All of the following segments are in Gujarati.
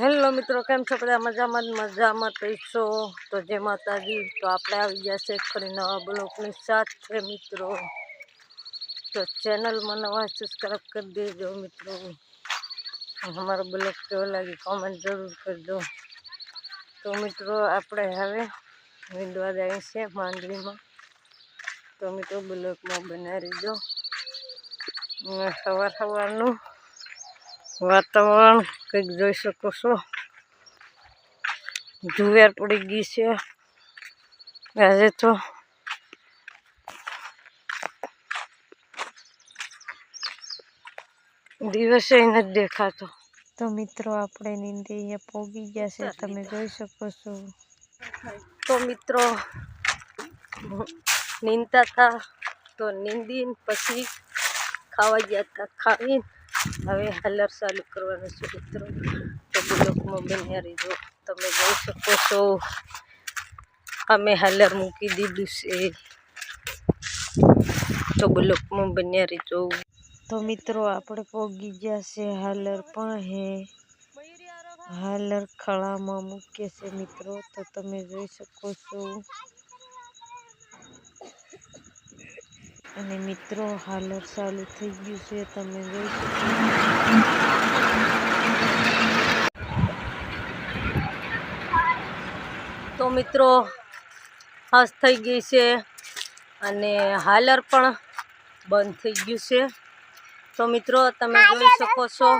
હેલો મિત્રો, કેમ છો? બધા મજામાં મજામાં મજામાં પૈસો તો જે માતાજી. તો આપણે આવી ગયા છે ફરી નવા બ્લોકની સાથે મિત્રો. તો ચેનલમાં નવા સબસ્ક્રાઈબ કરી દેજો મિત્રો. અમારો બ્લોક કેવો લાગે કોમેન્ટ જરૂર કરજો. તો મિત્રો, આપણે હવે વિંડવા જાય છે માંડવીમાં. તો મિત્રો, બ્લોકમાં બનાવી દો સવાર સવારનું વાતાવરણ કંઈક જોઈ શકો છો. જુવેર પડી ગઈ છે. આજે તો દિવસે નથી દેખાતો. તો મિત્રો આપણે નીંદે અહીંયા પોગી ગયા છે. તમે જોઈ શકો છો. તો મિત્રો નીંદતા હતા. તો નીંદીને પછી ખાવા ગયા હતા ખાવીને હવે હલર ચાલુ કરવાનું છે મિત્રો. તો બન્યા રહીજો. તમે જોઈ શકો છો, અમે હલર મૂકી દીધું છે. તો બ્લોકમાં બન્યા રહીજો. તો મિત્રો, આપણે પોગી ગયા છે હાલર પણ હે. હાલર ખળામાં મૂકે છે મિત્રો. તો તમે જોઈ શકો છો. અને મિત્રો હાલર ચાલુ થઈ ગયું છે. તમે જોઈ શકો તો મિત્રો હસ થઈ ગઈ છે અને હાલર પણ બંધ થઈ ગયું છે. તો મિત્રો, તમે જોઈ શકો છો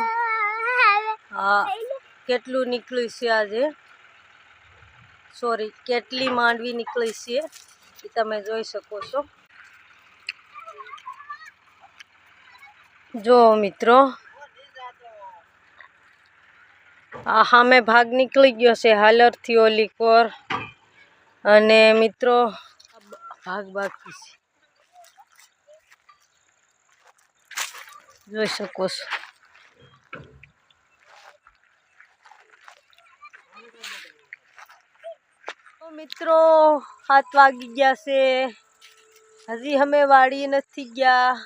કેટલું નીકળ્યું છે આજે? સોરી કેટલી માંડવી નીકળી છે એ તમે જોઈ શકો છો. જો મિત્રો. આ સામે ભાગ નીકળી ગયો છે હાલરથી ઓલી કોર. અને મિત્રો, ભાગ બાકી છે. જોઈ શકો છો. મિત્રો, સાત વાગી ગયા છે. હજી અમે વાડી નથી ગયા.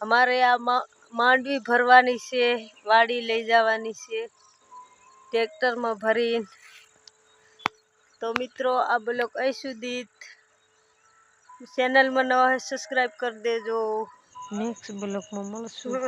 અમારે આ મા- માંડવી ભરવાની છે, વાડી લઈ જવાની છે, ટ્રેક્ટરમાં ભરીને. તો મિત્રો, આ બ્લોક અહીં સુધી. ચેનલમાં નવા સબસ્ક્રાઈબ કરી દેજો. નેક્સ્ટ બ્લોકમાં મળશું.